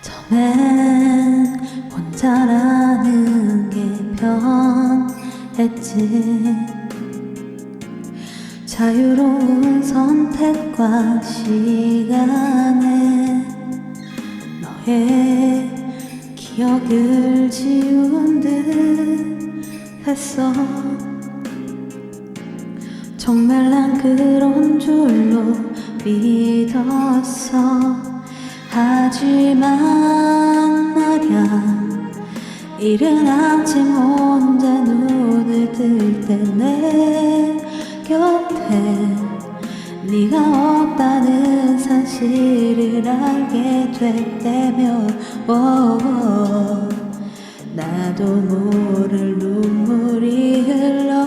처음엔 혼자라는 게 편했지. 자유로운 선택과 시간에 너의 기억을 지운 듯 했어. 정말 난 그런 줄로 믿었어. 하지만 말야 이른 아침 혼자 눈을 뜰 때 내 곁에 네가 없다는 사실을 알게 됐다면 오, 나도 모를 눈물이 흘러.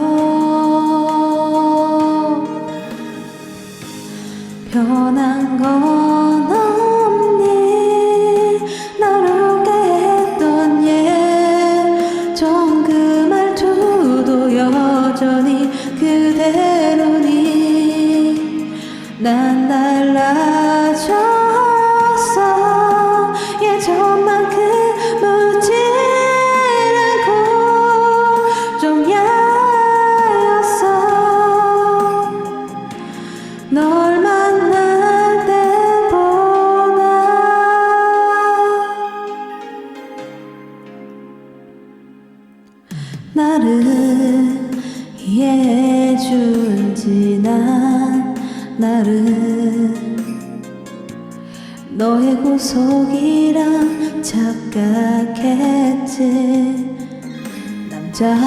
변한 건 없니 나를 웃게 했던 예전 그 말투도 여전히 그대로니. 난 나를 이해해준 지난 나를. 너의 구속이랑 착각했지. 남자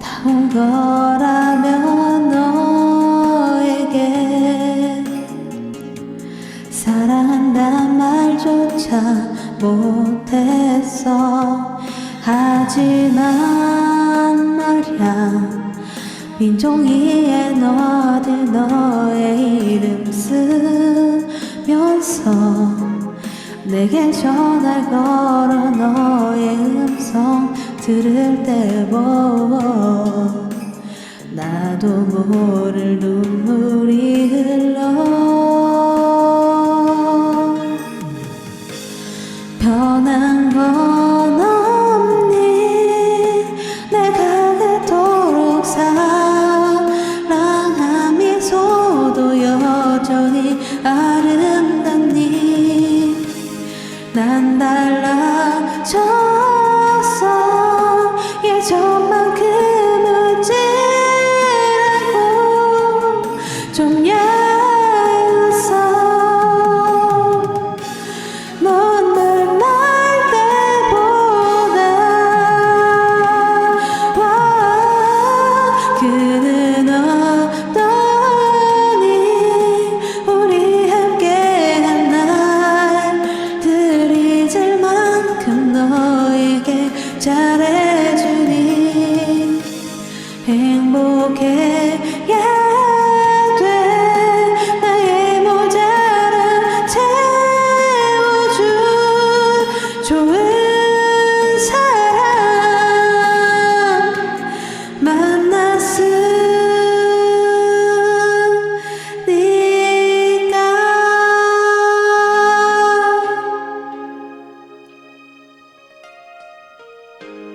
다운 거라면 너에게 사랑한단 말조차 못했어 하지만 말야 빈종이에 넣어둔 너의 이름 쓰면서 내게 전화 걸어 너의 음성 들을 때보 나도 모를 눈물이 흘러. 변한 건 난 달라졌 잘해 うん。